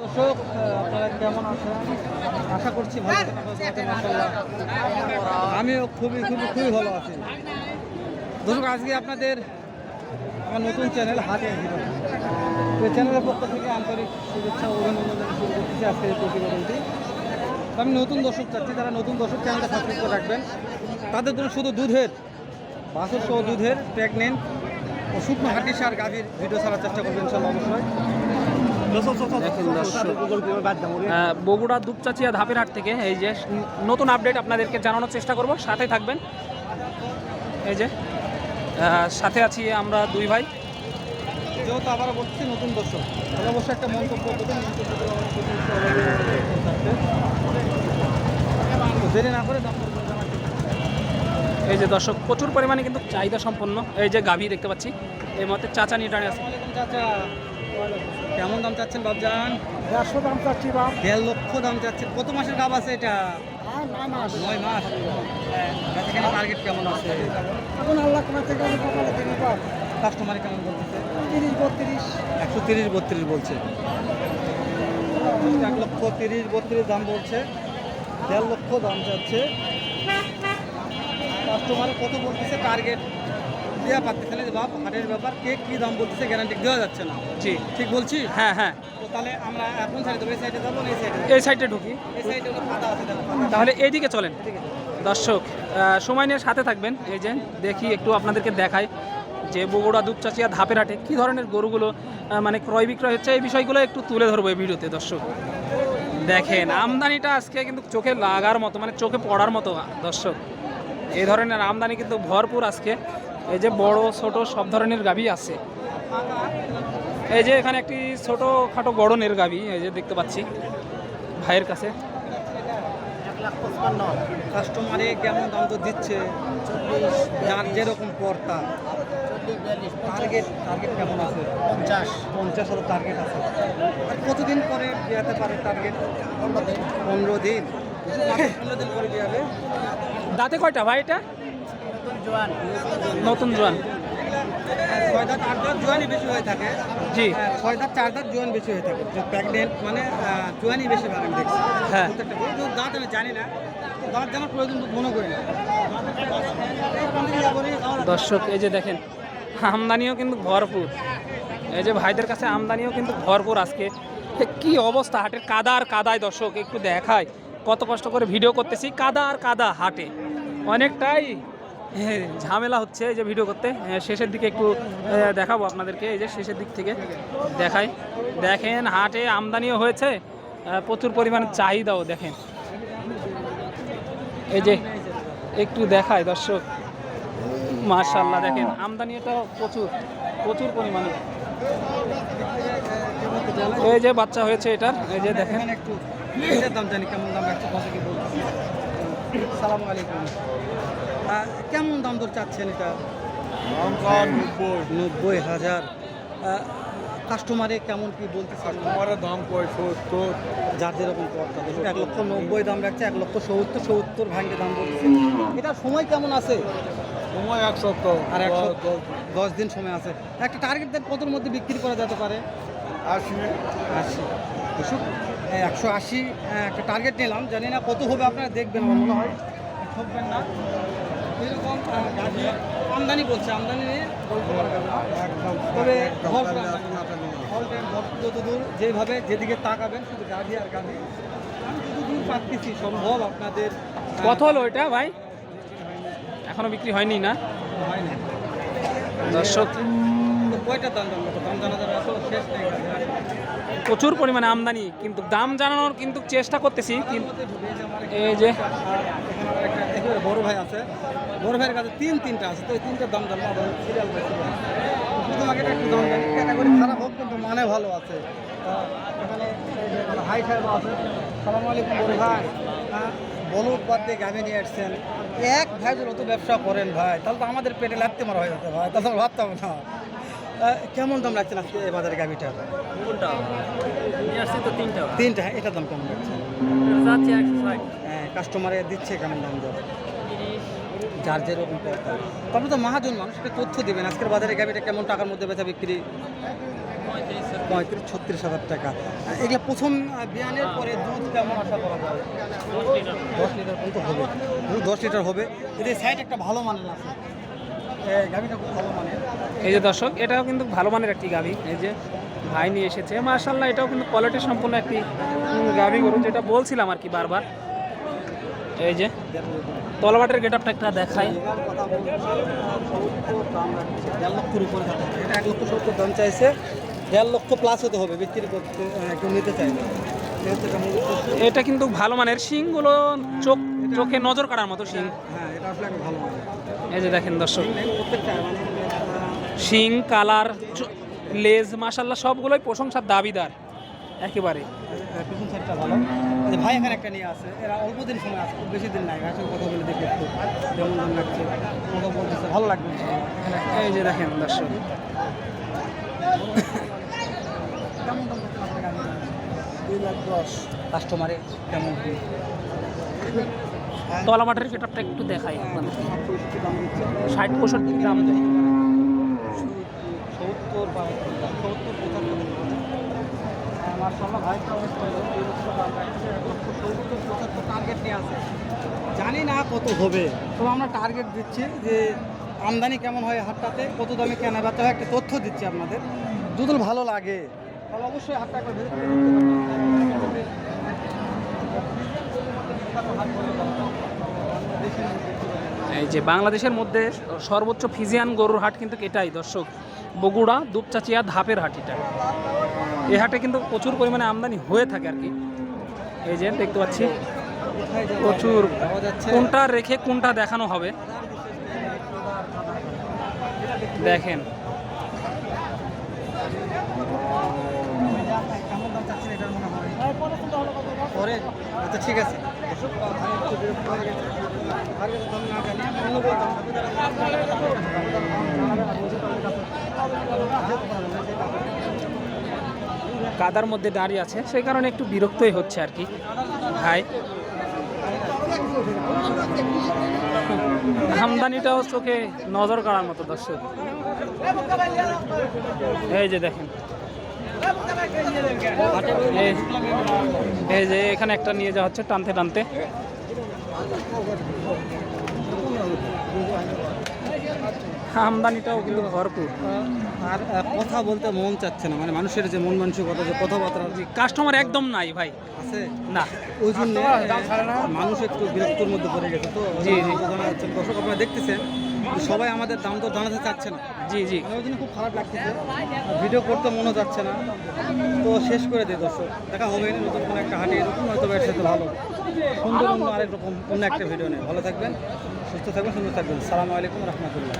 দর্শক আপনারা কেমন আছেন? আশা করছি ভালো। আমিও খুবই খুবই খুবই ভালো আছি। দর্শক, আজকে আপনাদের আমার নতুন চ্যানেল হাতে এই চ্যানেলের পক্ষ থেকে আন্তরিক শুভেচ্ছা অভিনন্দন শুরু করতেছি আজকের এই প্রতিবেদনটি। আমি নতুন দর্শক চাচ্ছি, যারা নতুন দর্শক চ্যানেলটা সাবস্ক্রাইব করে রাখবেন, তাদের জন্য শুধু দুধের বাছর সহ দুধের প্রেগনেন্ট ও শুকনো হাঁটি সার গাভীর ভিডিও ছাড়ার চেষ্টা করবেন ইনশাল্লাহ অবশ্যই। দেখুন দর্শক আহ, বগুড়া দুপচাচিয়া ধাপের হাট থেকে এই যে নতুন আপডেট আপনাদেরকে জানানোর চেষ্টা করব। সাথে থাকবেন। এই যে সাথে আছি আমরা দুই ভাই। যেহেতু আবার বলছি নতুন দর্শক তাহলে অবশ্যই একটা মন্তব্য দেরি না করে। এই যে দর্শক প্রচুর পরিমাণে কিন্তু চাহিদা সম্পন্ন। এই যে গাভী দেখতে পাচ্ছি এই মতে চাচা নিয়ে দাঁড়িয়ে আছে। চাচা। কেমন দাম চাচ্ছেন বাবজান? দেড়শো দাম চাচ্ছি বাপ। দেড় লক্ষ দাম চাচ্ছেন। কত মাসের গাব আছে এটা? নয় মাস। নয় মাস। এখানে টার্গেট কেমন আছে? এখন আল্লাহ কপালে বাপ। কাস্টমারে কেমন বলতেছে? তিরিশ বত্রিশ। একশো তিরিশ বত্রিশ বলছে। এক লক্ষ তিরিশ বত্রিশ দাম বলছে। দেড় লক্ষ দাম যাচ্ছে কাস্টমার কত বলতেছে? টার্গেট দেওয়া যে বাপ। হাটের ব্যাপার কে কী দাম বলতেছে গ্যারান্টি দেওয়া যাচ্ছে না। জি। ঠিক বলছি হ্যাঁ হ্যাঁ। তো তাহলে আমরা এখন সাইডে দেবো? এই সাইডে যাব এই সাইডে এই সাইডে ঢুকি। এই সাইডে হলো ফাঁকা আছে তাহলে এইদিকে চলেন। দর্শক সময় নিয়ে সাথে থাকবেন। এই যে দেখি একটু আপনাদেরকে দেখাই যে বগুড়া দুপচাচিয়া ধাপের হাটে কী ধরনের গরুগুলো মানে ক্রয় বিক্রয় হচ্ছে এই বিষয়গুলো একটু তুলে ধরবো এই ভিডিওতে দর্শক। দেখেন আমদানিটা আজকে কিন্তু চোখে লাগার মতো মানে চোখে পড়ার মতো দর্শক। এই ধরনের আমদানি কিন্তু ভরপুর আজকে। এই যে বড় ছোট সব ধরনের গাভী আছে। এই যে এখানে একটি ছোট খাটো গড়নের গাভী এই যে দেখতে পাচ্ছি ভাইয়ের কাছে। কাস্টমারে কেমন দাম তো দিচ্ছে? যার যেরকম পর্তা টার্গেট টার্গেট কেমন আছে? পঞ্চাশ। পঞ্চাশ হাজার টার্গেট আছে। আর কতদিন পরে বিয়াতে পারে টার্গেট পনেরো দিন। পনেরো দিন পরে বিয়াবে। দাঁতে কয়টা ভাই এটা? নতুন জোয়ান। ছয় দাঁত আট দাঁত জোয়ানি বেশি হয়ে থাকে। জি। হ্যাঁ, ছয় দাঁত চার দাঁত জোয়ান বেশি হয়ে থাকে। যে প্রেগনেন্ট মানে আহ, জোয়ানি বেশি আমি দেখছি। হ্যাঁ। দাঁত আমি জানি না। দাঁত জানার প্রয়োজন মনে করি না। দর্শক এই যে দেখেন আমদানিও কিন্তু ভরপুর। এই যে ভাইদের কাছে আমদানিও কিন্তু ভরপুর আজকে। কি অবস্থা হাটের? কাদা আর কাদায় দর্শক একটু দেখায় কত কষ্ট করে ভিডিও করতেছি কাদা আর কাদা হাটে। অনেকটাই ঝামেলা হচ্ছে এই যে ভিডিও করতে। এ, শেষের দিকে একটু দেখাবো আপনাদেরকে। এই যে শেষের দিক থেকে দেখাই। দেখেন হাটে আমদানিও হয়েছে প্রচুর পরিমাণ চাহিদাও দেখেন। এই যে একটু দেখায় দর্শক। মাশাল্লাহ দেখেন আমদানিটা প্রচুর প্রচুর পরিমাণে। এই যে বাচ্চা হয়েছে এটার এই যে দেখেন। একটু দাম জানি কেমন দাম সালাম আলাইকুম। কেমন দাম দর চাচ্ছেন এটা? নব্বই। হাজার। কাস্টমারে কেমন কি বলতেছে? আমার দাম পঁয়ষট্তর যার যেরকম এক লক্ষ নব্বই দাম রাখছে এক লক্ষ সত্তর সত্তর ভাঙ্গে দাম বলছে এটা সময় কেমন আছে? সময় এক সপ্তাহ। আর এক সপ্তাহ। দশ দিন। সময় আছে। একটা টার্গেট দেন কতর মধ্যে বিক্রি করা যেতে পারে? আশি। আশি। একশো আশি একটা টার্গেট নিলাম। জানি না কত হবে আপনারা দেখবেন আমার মনে হয়। ঠকবেন না। এরকম আমদানি বলছে আমদানি নিয়ে বলতে পারা যাবে না। তবে যতদূর যেভাবে যেদিকে তাকাবেন শুধু গাভী আর গাভী আমি যতদূর পাচ্ছি সম্ভব আপনাদের কত হলো এটা ভাই? এখনও বিক্রি হয়নি না? হয় না দর্শক কয়টা দাম দাম দাম জানা যাবে আসলে শেষ নেই প্রচুর পরিমাণে আমদানি কিন্তু দাম জানানোর কিন্তু চেষ্টা করতেছি কিন্তু এই যে বড় ভাই আছে। বড় ভাইয়ের কাছে তিন তিনটা আছে তো এই তিনটার দাম জানব আবার সিরিয়াল সিরিয়াল একটু দাম জানি ক্যাটাগরি খারাপ হোক কিন্তু মানে ভালো আছে। এখানে হাই সাহেব আছে। সালাম আলাইকুম বড় ভাই। হ্যাঁ বলুক বাদ দিয়ে গাভী নিয়ে আসছেন। এক ভাই যদি অত ব্যবসা করেন ভাই তাহলে তো আমাদের পেটে লাগতে মারা হয়ে যেতে ভাই তাহলে ভাবতাম না। কেমন দাম রাখছেন আজকে এই বাজারে গাভীটা? কোনটা? তো তিনটা। তিনটা হ্যাঁ এটার দাম কেমন রাখছেন যাচ্ছে একশো ষাট। হ্যাঁ কাস্টমারে দিচ্ছে কেমন দাম দর? যার যেরকম তারপরে তো মহাজন মানুষকে তথ্য দিবেন আজকের বাজারে গাভিটা কেমন টাকার মধ্যে বেচা বিক্রি? পঁয়ত্রিশ। ছত্রিশ হাজার টাকা। এগুলো প্রথম বিয়ানের পরে দুধ কেমন আশা করা যায়? দশ লিটার। পর্যন্ত হবে। দুধ দশ লিটার হবে। এদের সাইড একটা ভালো মানের আছে। এই যে দর্শক, এটাও কিন্তু ভালো মানের একটি গাভি। এই যে ভাই নিয়ে এসেছে। মার্শাল্লাহ এটাও কিন্তু কোয়ালিটি সম্পূর্ণ একটি গাভি গরু, যেটা বলছিলাম আর কি বারবার। এই যে তলবাটের গেট আপটা একটা উপরে এটা এক লক্ষ সত্তর দাম চাইছে দেড় লক্ষ প্লাস হতে হবে বিক্রি করতে নিতে এটা কিন্তু ভালো মানের শিংগুলো চোখ চোখে নজর কাড়ার মতো শিং। হ্যাঁ এই যে দেখেন দর্শক। শিং কালার লেজ মাশাল্লাহ সবগুলোই প্রশংসার দাবিদার। একেবারে। ভালো। ভাই এখানে একটা নিয়ে আছে এরা অল্প দিন সময় আছে খুব বেশি দিন নাই। গাছের কথা বলে দেখি একটু কেমন লাগছে কথা বলতেছে ভালো লাগবে। এই যে দেখেন দর্শক। দুই লাখ দশ। কাস্টমারে কেমন কি তলামাটের গেট একটু দেখাই ষাট পঁয়ষট্টি গ্রাম। দেয় বা জানি না কত হবে। তো আমরা টার্গেট দিচ্ছি যে আমদানি কেমন হয় হাটটাতে, কত দামে কেনা বেচা হয়, একটা তথ্য দিচ্ছি আপনাদের। যদি ভালো লাগে, তাহলে অবশ্যই হাটটা করে। এই যে বাংলাদেশের মধ্যে সর্বোচ্চ ফিজিয়ান গরুর হাট কিন্তু এটাই, দর্শক। বগুড়া, দুপচাচিয়া, ধাপের হাট এটা। এই হাটে কিন্তু প্রচুর পরিমাণে আমদানি হয়ে থাকে আর কি। এই যে দেখতে পাচ্ছি, প্রচুর। কোনটা রেখে কোনটা দেখানো হবে? দেখেন। এটার মনে হয় পরে আচ্ছা ঠিক আছে। কাদার মধ্যে দাঁড়িয়ে আছে, সেই কারণে একটু বিরক্তই হচ্ছে আর কি ভাই, আমদানিটাও চোখে নজর কাড়ার মতো দর্শক এই যে দেখেন এই- যে এখানে একটা নিয়ে যাওয়া হচ্ছে টানতে টানতে। আমদানিটাও কিন্তু ভরপুর। আর কথা বলতে মন চাচ্ছে না মানে মানুষের যে মন মানসিকতা যে কথাবার্তা কাস্টমার একদম নাই ভাই। আছে? না। ওই জন্য মানুষ একটু বিরক্তর মধ্যে পড়ে গেছে তো জি, জি। দর্শক আপনারা দেখতেছেন সবাই আমাদের দাম তো জানাতে চাচ্ছে না। জি জি। মানে জন্য খুব খারাপ লাগতেছে। ভিডিও করতে মনে যাচ্ছে না। তো শেষ করে দিই দর্শক। দেখা হবে না নতুন কোনো একটা হাটে নতুন হয়তো এর সাথে ভালো। সুন্দর অন্য আরেক রকম অন্য একটা ভিডিও নেই ভালো থাকবেন সুস্থ থাকবেন সুন্দর থাকবেন। সালামু আলাইকুম রহমতুল্লাহ।